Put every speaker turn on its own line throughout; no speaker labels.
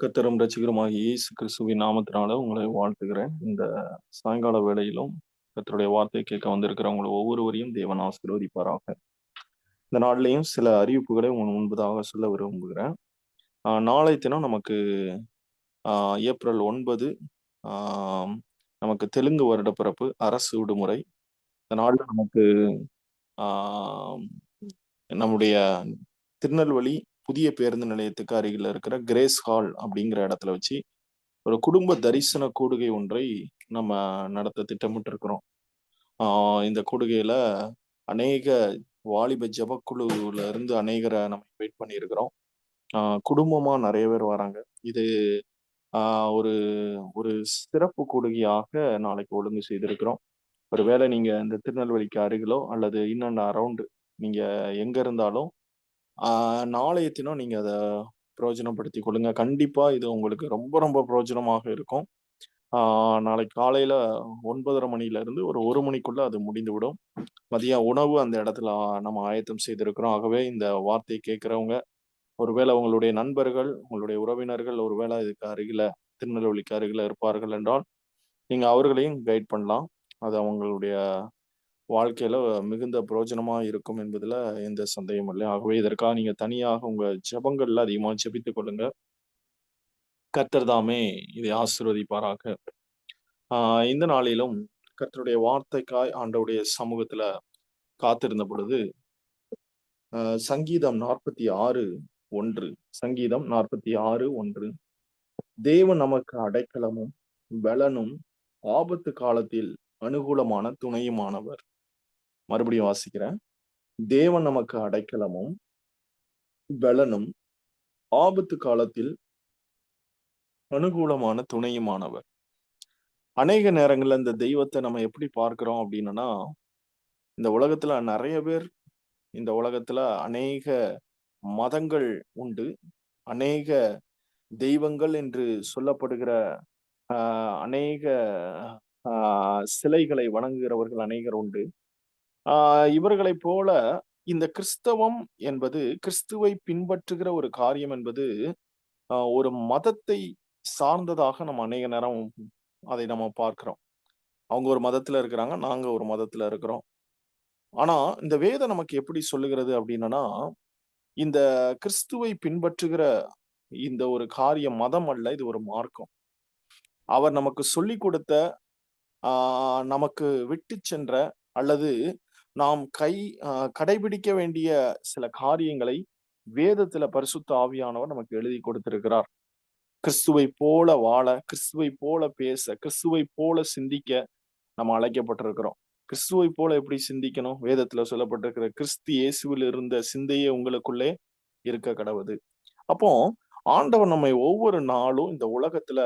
கத்தரும் ரட்சகருமாகிய இயேசு கிறிஸ்துவின் நாமத்தினால உங்களை வாழ்த்துகிறேன். இந்த சாயங்கால வேளையிலும் கத்தருடைய வார்த்தை கேட்க வந்திருக்கிறவங்களை ஒவ்வொருவரையும் தேவன் ஆசீர்வதிப்பாராக. இந்த நாள்லையும் சில அறிவிப்புகளை உங்கள் முன்பதாக சொல்ல விரும்புகிறேன். நாளை தினம் நமக்கு ஏப்ரல் ஒன்பது நமக்கு தெலுங்கு வருட பிறப்பு அரசு விடுமுறை. இந்த நாளில் நமக்கு நம்முடைய திருநெல்வேலி புதிய பேருந்து நிலையத்துக்கு அருகில் இருக்கிற கிரேஸ் ஹால் அப்படிங்கிற இடத்துல வச்சு ஒரு குடும்ப தரிசன கூடுகை ஒன்றை நம்ம நடத்த திட்டமிட்டு இருக்கிறோம் இந்த கூடுகையில அநேக வாலிப ஜபக்குழுல இருந்து அநேகரை நம்ம வெயிட் பண்ணியிருக்கிறோம். குடும்பமா நிறைய பேர் வராங்க. இது ஒரு ஒரு சிறப்பு கூடுகையாக நாளைக்கு ஒழுங்கு செய்திருக்கிறோம். ஒருவேளை நீங்க இந்த திருநெல்வேலிக்கு அருகிலோ அல்லது இன்னும் அரவுண்டு நீங்க எங்க இருந்தாலும் நாளைய தினம் நீங்க அதை பிரயோஜனப்படுத்தி கொள்ளுங்க. கண்டிப்பா இது உங்களுக்கு ரொம்ப ரொம்ப பிரயோஜனமாக இருக்கும். நாளைக்கு காலையில ஒன்பதரை மணில இருந்து ஒரு ஒரு மணிக்குள்ள அது முடிந்துவிடும். மதிய உணவு அந்த இடத்துல நம்ம ஆயத்தம் செய்திருக்கிறோம். ஆகவே இந்த வார்த்தையை கேட்கிறவங்க ஒருவேளை உங்களுடைய நண்பர்கள் உங்களுடைய உறவினர்கள் ஒருவேளை இதுக்கு அருகில திருநெல்வேலிக்கு அருகில இருப்பார்கள் என்றால் நீங்க அவர்களையும் கைட் பண்ணலாம். அது அவங்களுடைய வாழ்க்கையில மிகுந்த பிரயோஜனமா இருக்கும் என்பதுல எந்த சந்தேகமும் இல்லை. ஆகவே இதற்காக நீங்க தனியாக உங்க ஜெபங்கள்ல அதிகமா ஜெபித்துக் கொள்ளுங்க. கர்த்தர் தாமே இதை ஆசீர்வதிப்பாராக. ஆஹ் இந்த நாளிலும் கர்த்தருடைய வார்த்தைக்காய் ஆண்டவுடைய சமூகத்துல காத்திருந்த பொழுது ஆஹ் சங்கீதம் நாற்பத்தி ஆறு ஒன்று. சங்கீதம் நாற்பத்தி ஆறு ஒன்று. தேவன் நமக்கு அடைக்கலமும் பலனும் ஆபத்து காலத்தில் அனுகூலமான துணையுமானவர். மறுபடியும் வாசிக்கிறேன். தேவன் நமக்கு அடைக்கலமும் பலனும் ஆபத்து காலத்தில் அனுகூலமான துணையுமானவர். அநேக நேரங்களில் இந்த தெய்வத்தை நம்ம எப்படி பார்க்கிறோம் அப்படின்னா இந்த உலகத்துல நிறைய பேர் இந்த உலகத்துல அநேக மதங்கள் உண்டு. அநேக தெய்வங்கள் என்று சொல்லப்படுகிற அநேக ஆஹ் சிலைகளை வணங்குகிறவர்கள் அநேகர் உண்டு. இவர்களை போல இந்த கிறிஸ்தவம் என்பது கிறிஸ்துவை பின்பற்றுகிற ஒரு காரியம் என்பது ஒரு மதத்தை சார்ந்ததாக நம்ம அநேக நேரம் அதை நம்ம பார்க்கிறோம். அவங்க ஒரு மதத்துல இருக்கிறாங்க நாங்க ஒரு மதத்துல இருக்கிறோம். ஆனா இந்த வேதம் நமக்கு எப்படி சொல்லுகிறது அப்படின்னா இந்த கிறிஸ்துவை பின்பற்றுகிற இந்த ஒரு காரியம் மதம் அல்ல இது ஒரு மார்க்கம். அவர் நமக்கு சொல்லி கொடுத்த ஆஹ் நமக்கு விட்டு சென்ற அல்லது நாம் கை கடைபிடிக்க வேண்டிய சில காரியங்களை வேதத்துல பரிசுத்த ஆவியானவர் நமக்கு எழுதி கொடுத்திருக்கிறார். கிறிஸ்துவை போல வாழ கிறிஸ்துவை போல பேச கிறிஸ்துவை போல சிந்திக்க நம்ம அழைக்கப்பட்டிருக்கிறோம். கிறிஸ்துவை போல எப்படி சிந்திக்கணும்? வேதத்துல சொல்லப்பட்டிருக்கிற கிறிஸ்து இயேசுவில் இருந்த சிந்தையே உங்களுக்குள்ளே இருக்க கடவுது. அப்போ ஆண்டவர் நம்மை ஒவ்வொரு நாளும் இந்த உலகத்துல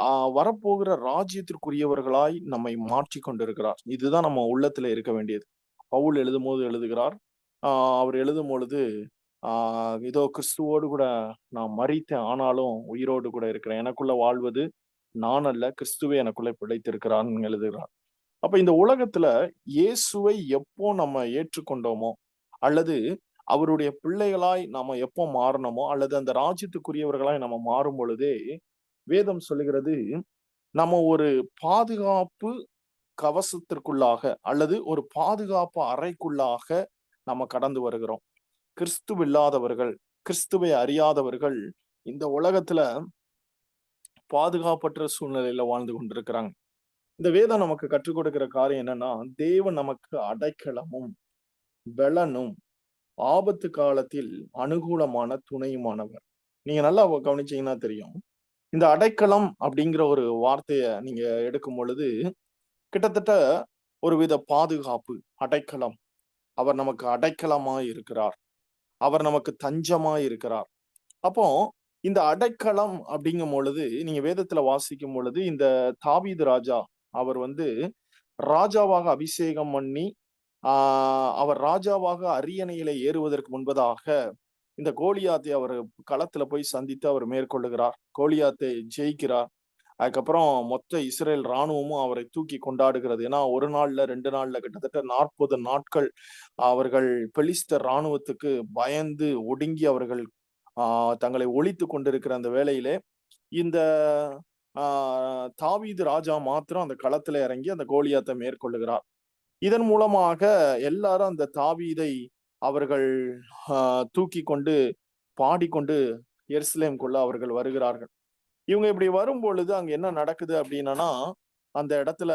ஆஹ் வரப்போகிற ராஜ்யத்திற்குரியவர்களாய் நம்மை மாற்றி கொண்டிருக்கிறார் இதுதான் நம்ம உள்ளத்துல இருக்க வேண்டியது. பவுல் எழுதும் போது எழுதுகிறார் அவர் எழுதும் பொழுது இதோ கிறிஸ்துவோடு கூட நான் மறித்தேன் ஆனாலும் உயிரோடு கூட இருக்கிறேன். எனக்குள்ள வாழ்வது நான் அல்ல கிறிஸ்துவே எனக்குள்ள பிழைத்திருக்கிறான்னு எழுதுகிறார். அப்ப இந்த உலகத்துல இயேசுவை எப்போ நம்ம ஏற்றுக்கொண்டோமோ அல்லது அவருடைய பிள்ளைகளாய் நாம எப்போ மாறணுமோ அல்லது அந்த ராஜ்யத்துக்குரியவர்களாய் நம்ம மாறும் பொழுதே வேதம் சொல்லுகிறது நம்ம ஒரு பாதுகாப்பு கவசத்திற்குள்ளாக அல்லது ஒரு பாதுகாப்பு அறைக்குள்ளாக நம்ம கடந்து வருகிறோம். கிறிஸ்துவ இல்லாதவர்கள் கிறிஸ்துவை அறியாதவர்கள் இந்த உலகத்துல பாதுகாப்பற்ற சூழ்நிலையில வாழ்ந்து கொண்டிருக்கிறாங்க. இந்த வேதம் நமக்கு கற்றுக் கொடுக்கிற காரியம் என்னன்னா தேவன் நமக்கு அடைக்கலமும் பலனும் ஆபத்து காலத்தில் அனுகூலமான துணையுமானவர். நீங்க நல்லா கவனிச்சீங்கன்னா தெரியும். இந்த அடைக்கலம் அப்படிங்கிற ஒரு வார்த்தைய நீங்க எடுக்கும் பொழுது கிட்டத்தட்ட ஒரு வித பாதுகாப்பு அடைக்கலம். அவர் நமக்கு அடைக்கலமா இருக்கிறார். அவர் நமக்கு தஞ்சமாய் இருக்கிறார். அப்போ இந்த அடைக்கலம் அப்படிங்கும் பொழுது நீங்க வேதத்துல வாசிக்கும் பொழுது இந்த தாவீது ராஜா அவர் வந்து ராஜாவாக அபிஷேகம் பண்ணி ஆஹ் அவர் ராஜாவாக அரியணையில ஏறுவதற்கு முன்பதாக இந்த கோலியாத்தை அவர் களத்துல போய் சந்தித்து அவர் மேற்கொள்ளுகிறார். கோலியாத்தை ஜெயிக்கிறார். அதுக்கப்புறம் மொத்த இஸ்ரேல் இராணுவமும் அவரை தூக்கி கொண்டாடுகிறது. ஏன்னா ஒரு நாள்ல ரெண்டு நாள்ல கிட்டத்தட்ட நாற்பது நாட்கள் அவர்கள் பெலிஸ்த இராணுவத்துக்கு பயந்து ஒடுங்கி அவர்கள் தங்களை ஒழித்து கொண்டிருக்கிற அந்த வேளையிலே இந்த தாவீது ராஜா மாத்திரம் அந்த களத்துல இறங்கி அந்த கோலியாத்தை மேற்கொள்ளுகிறார். இதன் மூலமாக எல்லாரும் அந்த தாவீதை அவர்கள் தூக்கி கொண்டு பாடிக்கொண்டு எருசலேம்குள்ள அவர்கள் வருகிறார்கள். இவங்க இப்படி வரும் பொழுது அங்க என்ன நடக்குது அப்படின்னா அந்த இடத்துல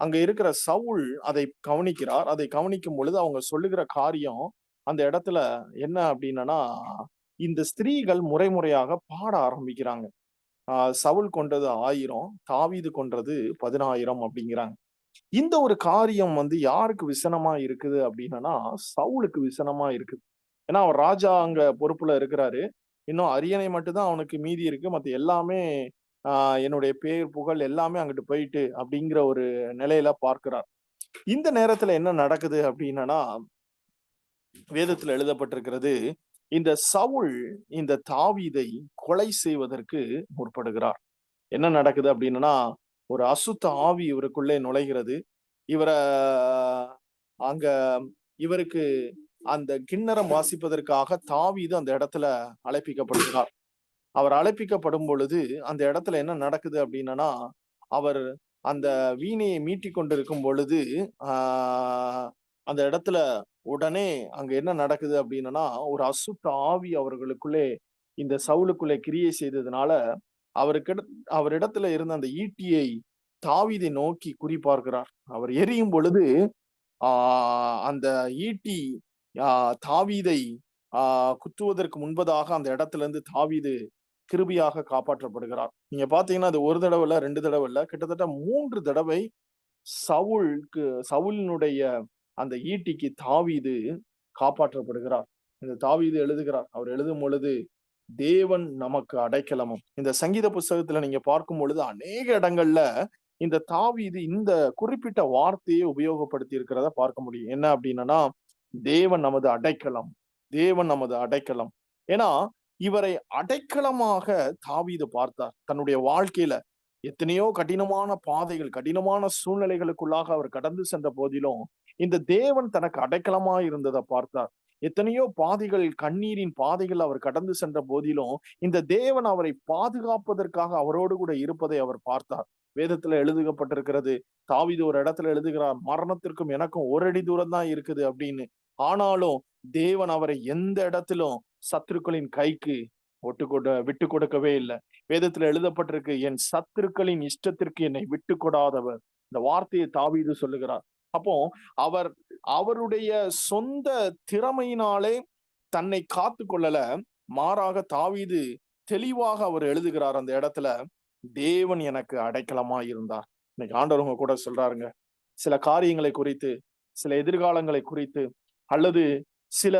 அங்க இருக்கிற சவுல் அதை கவனிக்கிறார். அதை கவனிக்கும் பொழுது அவங்க சொல்லுகிற காரியம் அந்த இடத்துல என்ன அப்படின்னா இந்த ஸ்திரீகள் முறைமுறையாக பாட ஆரம்பிக்கிறாங்க. ஆஹ் சவுல் கொண்டது ஆயிரம் தாவீது கொன்றது பதினாயிரம் அப்படிங்கிறாங்க. இந்த ஒரு காரியம் வந்து யாருக்கு விசனமா இருக்குது அப்படின்னா சவுலுக்கு விசனமா இருக்குது. ஏன்னா அவர் ராஜா அங்க பொறுப்புல இருக்கிறாரு. இன்னும் அரியணை மட்டும்தான் அவனுக்கு மீதி இருக்கு. மத்த எல்லாமே ஆஹ் என்னுடைய பேர் புகழ் எல்லாமே அங்கிட்டு போயிட்டு அப்படிங்கிற ஒரு நிலையில பார்க்கிறார். இந்த நேரத்துல என்ன நடக்குது அப்படின்னா வேதத்துல எழுதப்பட்டிருக்கிறது இந்த சவுல் இந்த தாவீதை கொலை செய்வதற்கு முற்படுகிறார். என்ன நடக்குது அப்படின்னா ஒரு அசுத்த ஆவி இவருக்குள்ளே நுழைகிறது. இவரை அங்க இவருக்கு அந்த கிண்ணறம் வாசிப்பதற்காக தாவீது அந்த இடத்துல அழைப்பிக்கப்படுகிறார். அவர் அழைப்பிக்கப்படும் பொழுது அந்த இடத்துல என்ன நடக்குது அப்படின்னா அவர் அந்த வீணையை மீட்டி கொண்டிருக்கும் பொழுது ஆஹ் அந்த இடத்துல உடனே அங்க என்ன நடக்குது அப்படின்னா ஒரு அசுத்த ஆவி அவர்களுக்குள்ளே இந்த சவுலுக்குள்ளே கிரியை செய்ததுனால அவருக்கு அவரிடத்துல இருந்த அந்த ஈட்டியை தாவிதை நோக்கி குறிப்பார்க்கிறார் அவர் எரியும் பொழுது ஆஹ் அந்த ஈட்டி தாவீதை ஆஹ் குத்துவதற்கு முன்பதாக அந்த இடத்துல இருந்து தாவீது கிருபியாக காப்பாற்றப்படுகிறார். நீங்க பாத்தீங்கன்னா அது ஒரு தடவை இல்ல ரெண்டு தடவை இல்ல கிட்டத்தட்ட மூன்று தடவை சவுளுக்கு சவுலினுடைய அந்த ஈட்டிக்கு தாவீது காப்பாற்றப்படுகிறார். இந்த தாவீது எழுதுகிறார் அவர் எழுதும் பொழுது தேவன் நமக்கு அடைக்கலமும். இந்த சங்கீத புஸ்தகத்துல நீங்க பார்க்கும் பொழுது அநேக இடங்கள்ல இந்த தாவீது இந்த குறிப்பிட்ட வார்த்தையை உபயோகப்படுத்தி இருக்கிறத பார்க்க முடியும். என்ன அப்படின்னா தேவன் நமது அடைக்கலம் தேவன் நமது அடைக்கலம். ஏன்னா இவரை அடைக்கலமாக தாவீது பார்த்தார். தன்னுடைய வாழ்க்கையில எத்தனையோ கடினமான பாதைகள் கடினமான சூழ்நிலைகளுக்குள்ளாக அவர் கடந்து சென்ற போதிலும் இந்த தேவன் தனக்கு அடைக்கலமா இருந்ததை பார்த்தார். எத்தனையோ பாதைகள் கண்ணீரின் பாதைகள் அவர் கடந்து சென்ற போதிலும் இந்த தேவன் அவரை பாதுகாப்பதற்காக அவரோடு கூட இருப்பதை அவர் பார்த்தார். வேதத்துல எழுதுகப்பட்டிருக்கிறது தாவிது ஒரு இடத்துல எழுதுகிறார் மரணத்திற்கும் எனக்கும் ஒரு அடி தூரம் தான் இருக்குது அப்படின்னு ஆனாலும் தேவன் அவரை எந்த இடத்திலும் சத்துருக்களின் கைக்கு ஒட்டு கொட விட்டு கொடுக்கவே இல்லை. வேதத்துல எழுதப்பட்டிருக்கு என் சத்துருக்களின் இஷ்டத்திற்கு என்னை விட்டு கொடாதவர். இந்த வார்த்தையை தாவீது சொல்லுகிறார். அப்போ அவர் அவருடைய சொந்த திறமையினாலே தன்னை காத்து கொள்ளல. மாறாக தாவீது தெளிவாக அவர் எழுதுகிறார் அந்த இடத்துல தேவன் எனக்கு அடைக்கலமா இருந்தார். இன்னைக்கு ஆண்டவங்க கூட சொல்றாருங்க. சில காரியங்களை குறித்து சில எதிர்காலங்களை குறித்து அல்லது சில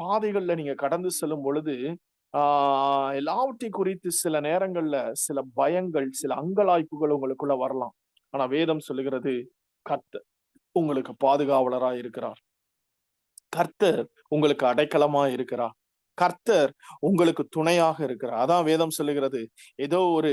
பாதைகள்ல நீங்க கடந்து செல்லும் பொழுது ஆஹ் எல்லாவற்றையும் குறித்து சில நேரங்கள்ல சில பயங்கள் சில அங்கலாய்ப்புகள் உங்களுக்குள்ள வரலாம். ஆனா வேதம் சொல்லுகிறது கர்த்தர் உங்களுக்கு பாதுகாவலரா இருக்கிறார். கர்த்தர் உங்களுக்கு அடைக்கலமா இருக்கிறார். கர்த்தர் உங்களுக்கு துணையாக இருக்கிறார். அதான் வேதம் சொல்லுகிறது. ஏதோ ஒரு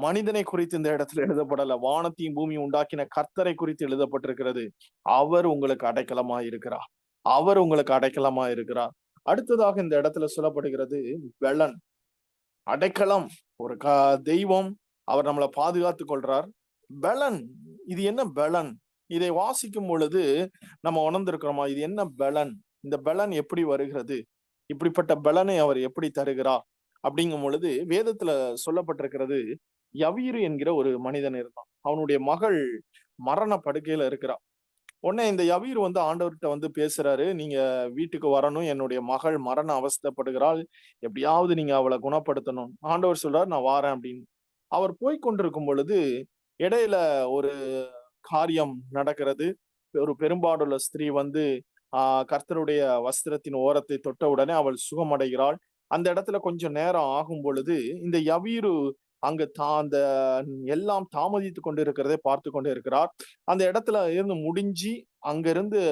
மனிதனை குறித்து இந்த இடத்துல எழுதப்படல. வானத்தையும் பூமியும் உண்டாக்கின கர்த்தரை குறித்து எழுதப்பட்டிருக்கிறது. அவர் உங்களுக்கு அடைக்கலமா இருக்கிறார். அவர் உங்களுக்கு அடைக்கலமா இருக்கிறார். அடுத்ததாக இந்த இடத்துல சொல்லப்படுகிறது வெள்ளன். அடைக்கலம் ஒரு க தெய்வம் அவர் நம்மளை பாதுகாத்து கொள்றார். பெலன் இது என்ன பெலன் இதை வாசிக்கும் பொழுது நம்ம உணர்ந்திருக்கிறோமா இது என்ன பெலன் இந்த பெலன் எப்படி வருகிறது? இப்படிப்பட்ட பலனை அவர் எப்படி தருகிறார்? அப்படிங்கும் பொழுது வேதத்துல சொல்லப்பட்டிருக்கிறது யவீரு என்கிற ஒரு மனிதன் இருந்தான். அவனுடைய மகள் மரண படுக்கையில இருக்கிறா உடனே இந்த யவீர் வந்து ஆண்டவர்கிட்ட வந்து பேசுறாரு நீங்க வீட்டுக்கு வரணும் என்னுடைய மகள் மரண அவஸ்தப்படுகிறாள் எப்படியாவது நீங்க அவளை குணப்படுத்தணும். ஆண்டவர் சொல்றாரு நான் வாரேன் அப்படின்னு. அவர் போய் கொண்டிருக்கும் பொழுது இடையில ஒரு காரியம் நடக்கிறது. ஒரு பெரும்பாடுள்ள ஸ்திரீ வந்து ஆஹ் கர்த்தருடைய வஸ்திரத்தின் ஓரத்தை தொட்ட உடனே அவள் சுகமடைகிறாள். அந்த இடத்துல கொஞ்சம் நேரம் ஆகும் பொழுது இந்த யவீரு அங்கு தா அந்த எல்லாம் தாமதித்து கொண்டு இருக்கிறதை பார்த்து கொண்டு இருக்கிறார். அந்த இடத்துல இருந்து முடிஞ்சு அங்கிருந்து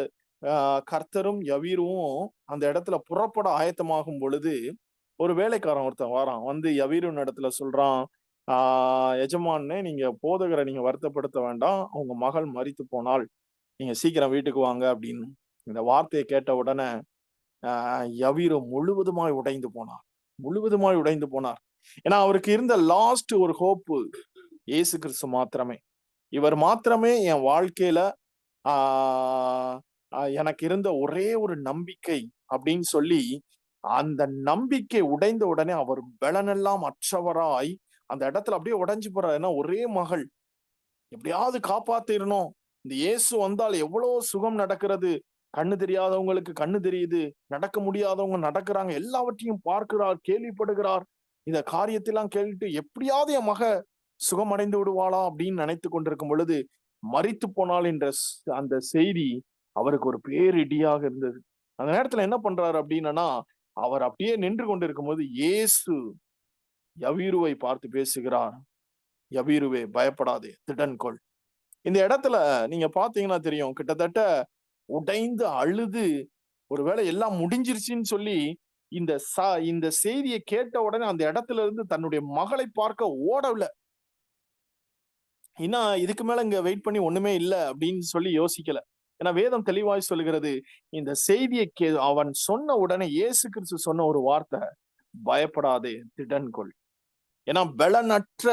ஆஹ் கர்த்தரும் யவீரும் அந்த இடத்துல புறப்பட ஆயத்தமாகும் பொழுது ஒரு வேலைக்காரன் ஒருத்தன் வரான். வந்து யவீருன் இடத்துல சொல்றான் ஆஹ் எஜமானே நீங்க போதகரை நீங்க வருத்தப்படுத்த வேண்டாம். உங்க மகள் மறித்து போனால் நீங்க சீக்கிரம் வீட்டுக்கு வாங்க அப்படின்னு இந்த வார்த்தையை கேட்ட உடனே ஆஹ் யவீரோ முழுவதுமாய் உடைந்து போனார். முழுவதுமாய் உடைந்து போனார். ஏன்னா அவருக்கு இருந்த லாஸ்ட் ஒரு ஹோப்பு இயேசு கிறிஸ்து மாத்திரமே. இவர் மாத்திரமே என் வாழ்க்கையில எனக்கு இருந்த ஒரே ஒரு நம்பிக்கை அப்படின்னு சொல்லி அந்த நம்பிக்கை உடைந்த உடனே அவர் பலனெல்லாம் அற்றவராய் அந்த இடத்துல அப்படியே உடைஞ்சு போறார். ஏன்னா ஒரே மகள். எப்படியாவது காப்பாத்திடணும் இந்த இயேசு வந்தால் எவ்வளவு சுகம் நடக்கிறது. கண்ணு தெரியாதவங்களுக்கு கண்ணு தெரியுது. நடக்க முடியாதவங்க நடக்கிறாங்க. எல்லாவற்றையும் பார்க்கிறார் கேள்விப்படுகிறார். இந்த காரியத்தெல்லாம் கேட்டுட்டு எப்படியாவது என் மக சுகமடைந்து விடுவாளா அப்படின்னு நினைத்து கொண்டிருக்கும் பொழுது மறித்து போனால் என்ற அந்த செய்தி அவருக்கு ஒரு பேரிடியாக இருந்தது. அந்த நேரத்துல என்ன பண்றாரு அப்படின்னா அவர் அப்படியே நின்று கொண்டிருக்கும் போது இயேசு யவீருவை பார்த்து பேசுகிறார். யவீருவே பயப்படாதே திடன்கொள். இந்த இடத்துல நீங்க பாத்தீங்கன்னா தெரியும் கிட்டத்தட்ட உடைந்து அழுது ஒருவேளை எல்லாம் முடிஞ்சிருச்சுன்னு சொல்லி இந்த சா இந்த செய்தியை கேட்ட உடனே அந்த இடத்துல இருந்து தன்னுடைய மகளை பார்க்க ஓடவில்லை. ஏன்னா இதுக்கு மேல இங்க வெயிட் பண்ணி ஒண்ணுமே இல்லை அப்படின்னு சொல்லி யோசிக்கல. ஏன்னா வேதம் தெளிவாய் சொல்லுகிறது இந்த செய்தியை கே அவன் சொன்ன உடனே இயேசு கிறிஸ்து சொன்ன ஒரு வார்த்தை பயப்படாதே திடன் கொள் ஏன்னா பலனற்ற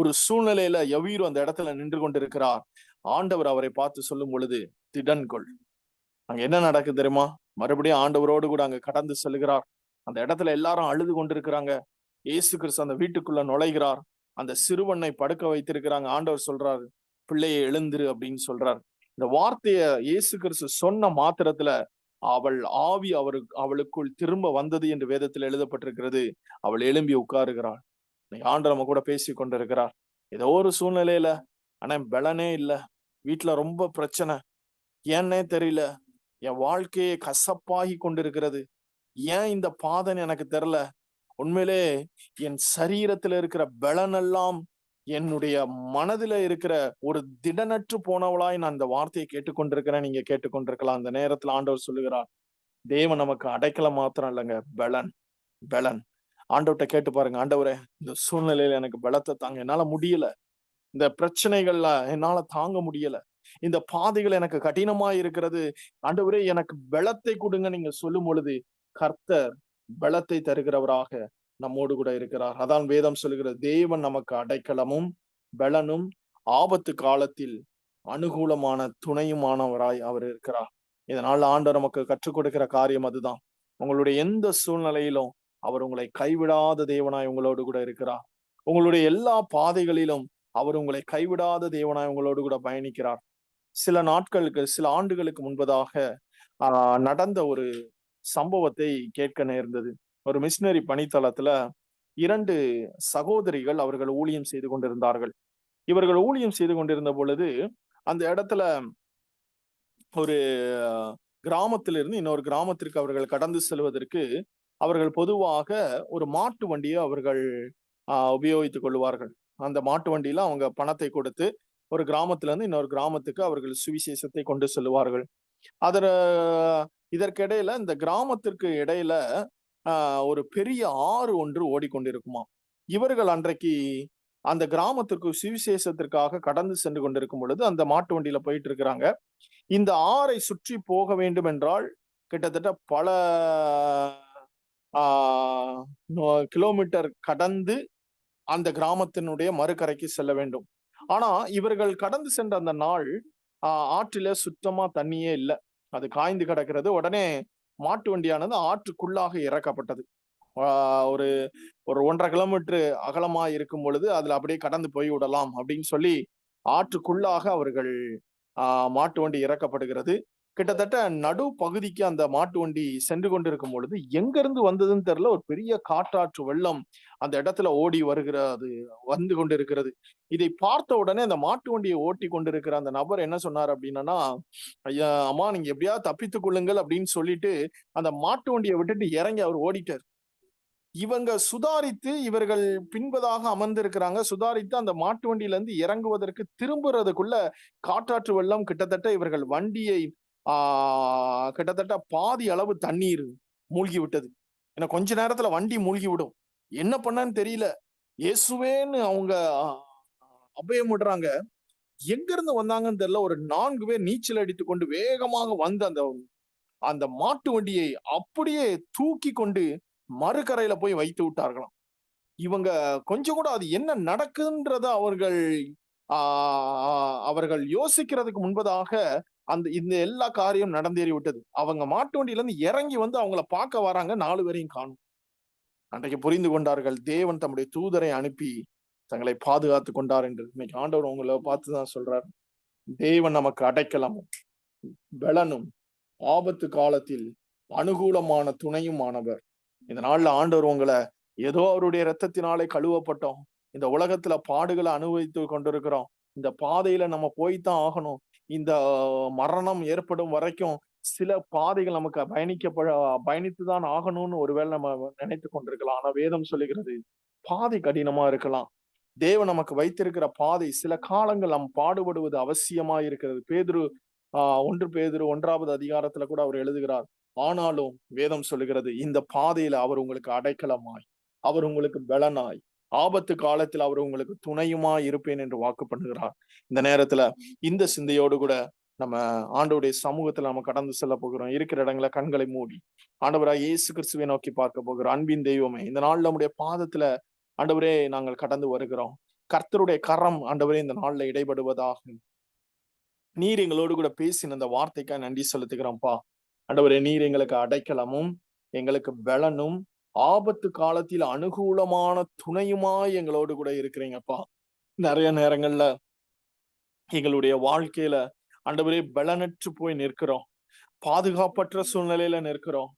ஒரு சூழ்நிலையில எவ்வீரும் அந்த இடத்துல நின்று கொண்டிருக்கிறார். ஆண்டவர் அவரை பார்த்து சொல்லும் பொழுது திடன் கொள் அங்க என்ன நடக்குது தெரியுமா? மறுபடியும் ஆண்டவரோடு கூட அங்க கடந்து செல்கிறார். அந்த இடத்துல எல்லாரும் அழுது கொண்டிருக்கிறாங்க. இயேசு கிறிஸ்து அந்த வீட்டுக்குள்ள நுழைகிறார். அந்த சிறுவனை படுக்க வைத்திருக்கிறாங்க. ஆண்டவர் சொல்றாரு பிள்ளையை எழுந்துரு அப்படின்னு சொல்றார். இந்த வார்த்தைய இயேசு கிறிஸ்து சொன்ன மாத்திரத்துல அவள் ஆவி அவருக்கு அவளுக்குள் திரும்ப வந்தது என்று வேதத்தில் எழுதப்பட்டிருக்கிறது. அவள் எழும்பி உட்காருகிறாள். ஆண்டு நம்ம கூட பேசி கொண்டிருக்கிறார். ஏதோ ஒரு சூழ்நிலையில ஆனா பலனே இல்ல. வீட்டுல ரொம்ப பிரச்சனை. ஏன்னே தெரியல. என் வாழ்க்கையே கசப்பாகி கொண்டிருக்கிறது. ஏன் இந்த பாதன் எனக்கு தெரியல? உண்மையிலே என் சரீரத்துல இருக்கிற பலனெல்லாம் என்னுடைய மனதுல இருக்கிற ஒரு திடனற்று போனவளாய் நான் இந்த வார்த்தையை கேட்டுக்கொண்டிருக்கிறேன். நீங்க கேட்டுக்கொண்டிருக்கலாம். அந்த நேரத்துல ஆண்டவர் சொல்லுகிறார் தேவன் நமக்கு அடைக்கல மாத்திரம் இல்லைங்க. பலன் பலன். ஆண்டவர்கிட்ட கேட்டு பாருங்க. ஆண்டவரே இந்த சூழ்நிலையில எனக்கு பலத்தை தாங்க. என்னால முடியல. இந்த பிரச்சனைகள்ல என்னால தாங்க முடியல. இந்த பாதைகள் எனக்கு கடினமா இருக்கிறது. ஆண்டவரே எனக்கு பலத்தை கொடுங்க. நீங்க சொல்லும் பொழுது கர்த்தர் பலத்தை தருகிறவராக நம்மோடு கூட இருக்கிறார். அதான் வேதம் சொல்கிற தேவன் நமக்கு அடைக்கலமும் பலனும் ஆபத்து காலத்தில் அனுகூலமான துணையுமானவராய் அவர் இருக்கிறார். இதனால் ஆண்டவர் நமக்கு கற்றுக் கொடுக்கிற காரியம் அதுதான். உங்களுடைய எந்த சூழ்நிலையிலும் அவர் உங்களை கைவிடாத தேவனாய் உங்களோடு கூட இருக்கிறார். உங்களுடைய எல்லா பாதைகளிலும் அவர் உங்களை கைவிடாத தேவனாய் உங்களோடு கூட பயணிக்கிறார். சில நாட்களுக்கு சில ஆண்டுகளுக்கு முன்பதாக ஆஹ் நடந்த ஒரு சம்பவத்தை கேட்க நேர்ந்தது. ஒரு மிஷினரி பணித்தளத்துல இரண்டு சகோதரிகள் அவர்கள் ஊழியம் செய்து கொண்டிருந்தார்கள். இவர்கள் ஊழியம் செய்து கொண்டிருந்த பொழுது அந்த இடத்துல ஒரு கிராமத்திலிருந்து இன்னொரு கிராமத்திற்கு அவர்கள் கடந்து செல்வதற்கு அவர்கள் பொதுவாக ஒரு மாட்டு வண்டியை அவர்கள் உபயோகித்துக் கொள்வார்கள். அந்த மாட்டு வண்டியில அவங்க பணத்தை கொடுத்து ஒரு கிராமத்துல இருந்து இன்னொரு கிராமத்துக்கு அவர்கள் சுவிசேஷத்தை கொண்டு செல்வார்கள் அதர் இதற்கிடையில இந்த கிராமத்திற்கு இடையில ஆஹ் ஒரு பெரிய ஆறு ஒன்று ஓடிக்கொண்டிருக்குமா? இவர்கள் அன்றைக்கு அந்த கிராமத்திற்கு சுவிசேஷத்திற்காக கடந்து சென்று கொண்டிருக்கும் பொழுது அந்த மாட்டு வண்டியில போயிட்டு இருக்கிறாங்க இந்த ஆறை சுற்றி போக வேண்டும் என்றால் கிட்டத்தட்ட பல ஆஹ் கிலோமீட்டர் கடந்து அந்த கிராமத்தினுடைய மறுகரைக்கு செல்ல வேண்டும். ஆனா இவர்கள் கடந்து சென்ற அந்த நாள் ஆற்றில் சுத்தமா தண்ணியே இல்லை. அது காய்ந்து கிடக்கிறது. உடனே மாட்டு வண்டியானது ஆற்றுக்குள்ளாக இறக்கப்பட்டது. ஒரு ஒரு ஒன்றரை கிலோமீட்டர் அகலமா இருக்கும் பொழுது அதுல அப்படியே கடந்து போய் விடலாம் அப்படின்னு சொல்லி ஆற்றுக்குள்ளாக அவர்கள் ஆஹ் மாட்டு வண்டி இறக்கப்படுகிறது. கிட்டத்தட்ட நடு பகுதிக்கு அந்த மாட்டு வண்டி சென்று கொண்டிருக்கும் பொழுது எங்கிருந்து வந்ததுன்னு தெரியல. ஒரு பெரிய காற்றாற்று வெள்ளம் அந்த இடத்துல ஓடி வருகிறது வந்து கொண்டிருக்கிறது. இதை பார்த்த உடனே அந்த மாட்டு வண்டியை ஓட்டி கொண்டிருக்கிற அந்த நபர் என்ன சொன்னார் அப்படின்னா ஐயா அம்மா நீங்க எப்படியா தப்பித்துக் கொள்ளுங்கள் அப்படின்னு சொல்லிட்டு அந்த மாட்டு வண்டியை விட்டுட்டு இறங்கி அவர் ஓடிட்டார். இவங்க சுதாரித்து இவர்கள் பின்பதாக அமர்ந்திருக்கிறாங்க. சுதாரித்து அந்த மாட்டு வண்டியில இருந்து இறங்குவதற்கு திரும்புறதுக்குள்ள காற்றாற்று வெள்ளம் கிட்டத்தட்ட இவர்கள் வண்டியை கிட்டத்தட்ட பாதி அளவு தண்ணீர் மூழ்கி விட்டது. ஏன்னா கொஞ்ச நேரத்துல வண்டி மூழ்கி விடும். என்ன பண்ணான்னு தெரியல. இயேசுவேன்னு அவங்க அபயம் விடுறாங்க. எங்க இருந்து வந்தாங்கன்னு தெரியல. ஒரு நான்கு பேர் நீச்சல் அடித்து கொண்டு வேகமாக வந்து அந்த அந்த மாட்டு வண்டியை அப்படியே தூக்கி கொண்டு மறுக்கரையில போய் வைத்து விட்டார்களாம். இவங்க கொஞ்சம் கூட அது என்ன நடக்குன்றத அவர்கள் அவர்கள் யோசிக்கிறதுக்கு முன்பதாக அந்த இந்த எல்லா காரியம் நடந்தேறி விட்டது. அவங்க மாட்டு வண்டியில இருந்து இறங்கி வந்து அவங்கள பார்க்க வராங்க நாலு பேரையும் காணும். அன்றைக்கு புரிந்து கொண்டார்கள் தேவன் தம்முடைய தூதரை அனுப்பி தங்களை பாதுகாத்து கொண்டார் என்று. இன்னைக்கு ஆண்டவர் உங்களை பார்த்துதான் சொல்றார். தேவன் நமக்கு அடைக்கலமும் பலனும் ஆபத்து காலத்தில் அனுகூலமான துணையும் ஆனவர். இந்த நாள்ல ஆண்டவர் உங்களை ஏதோ அவருடைய இரத்தத்தினாலே கழுவப்பட்டோம். இந்த உலகத்துல பாடுகளை அனுபவித்து கொண்டிருக்கிறோம். இந்த பாதையில நம்ம போய்தான் ஆகணும். இந்த மரணம் ஏற்படும் வரைக்கும் சில பாதைகள் நமக்கு பயணிக்கப்பட பயணித்துதான் ஆகணும்னு ஒருவேளை நம்ம நினைத்து கொண்டிருக்கலாம். ஆனா வேதம் சொல்லுகிறது பாதை கடினமா இருக்கலாம். தேவன் நமக்கு வைத்திருக்கிற பாதை சில காலங்கள் நாம் பாடுபடுவது அவசியமா இருக்கிறது. பேதுரு ஆஹ் ஒன்று பேதுரு ஒன்றாவது அதிகாரத்துல கூட அவர் எழுதுகிறார் ஆனாலும் வேதம் சொல்லுகிறது இந்த பாதையில அவர் உங்களுக்கு அடைக்கலமாய் அவர் உங்களுக்கு பலனாய் ஆபத்து காலத்தில் அவர் உங்களுக்கு துணையுமா இருப்பேன் என்று வாக்கு பண்ணுகிறார். இந்த நேரத்துல இந்த சிந்தையோடு கூட நம்ம ஆண்டவுடைய சமூகத்துல நம்ம கடந்து செல்ல போகிறோம். இருக்கிற இடங்களை கண்களை மூடி ஆண்டவராக இயேசு கிறிஸ்துவை நோக்கி பார்க்க போகிறோம். அன்பின் தெய்வமே இந்த நாள் நம்முடைய பாதத்துல ஆண்டவரே நாங்கள் கடந்து வருகிறோம். கர்த்தருடைய கரம் ஆண்டவரே இந்த நாள்ல இடைபடுவதாக. நீர் எங்களோடு கூட பேசின அந்த வார்த்தைக்காக நன்றி செலுத்துகிறோம்ப்பா. ஆண்டவரே நீர் எங்களுக்கு அடைக்கலமும் எங்களுக்கு பலனும் ஆபத்து காலத்தில் அனுகூலமான துணையுமாய் எங்களோடு கூட இருக்கிறீங்கப்பா. நிறைய நேரங்கள்ல எங்களுடைய வாழ்க்கையில ஆண்டவரே பலனற்று போய் நிற்கிறோம். பாதுகாப்பற்ற சூழ்நிலையில நிற்கிறோம்.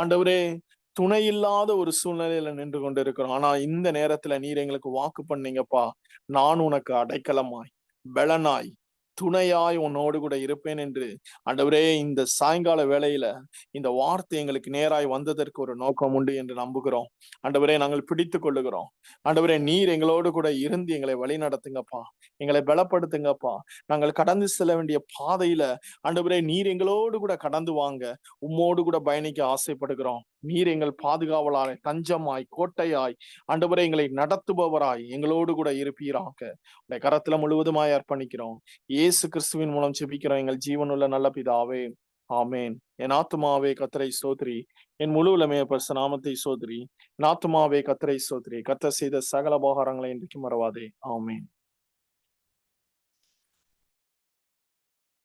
ஆண்டவரே துணை இல்லாத ஒரு சூழ்நிலையில நின்று கொண்டு இருக்கிறோம் ஆனா இந்த நேரத்துல நீர் எங்களுக்கு வாக்கு பண்ணீங்கப்பா. நான் உனக்கு அடைக்கலமாய் பலனாய் துணையாய் உன்னோடு கூட இருப்பேன் என்று. ஆண்டவரே இந்த சாயங்கால வேளையில இந்த வார்த்தை எங்களுக்கு நேராய் வந்ததற்கு ஒரு நோக்கம் உண்டு என்று நம்புகிறோம். ஆண்டவரே நாங்கள் பிடித்து கொள்ளுகிறோம். ஆண்டவரே நீர் எங்களோடு கூட இருந்து எங்களை வழி நடத்துங்கப்பா. எங்களை பலப்படுத்துங்கப்பா. நாங்கள் கடந்து செல்ல வேண்டிய பாதையில ஆண்டவரே நீர் எங்களோடு கூட கடந்து வாங்க. உம்மோடு கூட பயணிக்க ஆசைப்படுகிறோம். நீர் எங்கள் பாதுகாவலாய் தஞ்சமாய் கோட்டையாய் ஆண்டவரே எங்களை நடத்துபவராய் எங்களோடு கூட இருப்பீராக. உடைய கரத்துல முழுவதுமாய் அர்ப்பணிக்கிறோம். இயேசு கிறிஸ்துவின் மூலம் செபிக்கிறோம் எங்கள் ஜீவனுள்ள நல்ல பிதாவே ஆமேன். என் ஆத்மாவே கத்தரை சோத்ரி. என் முழு உலமைய பரிசு நாமத்தை சோதரி. என் ஆத்மாவே கத்தரை சோத்ரி. கத்த செய்த சகல உபகாரங்களை இன்றைக்கு மறவாதே. ஆமேன்.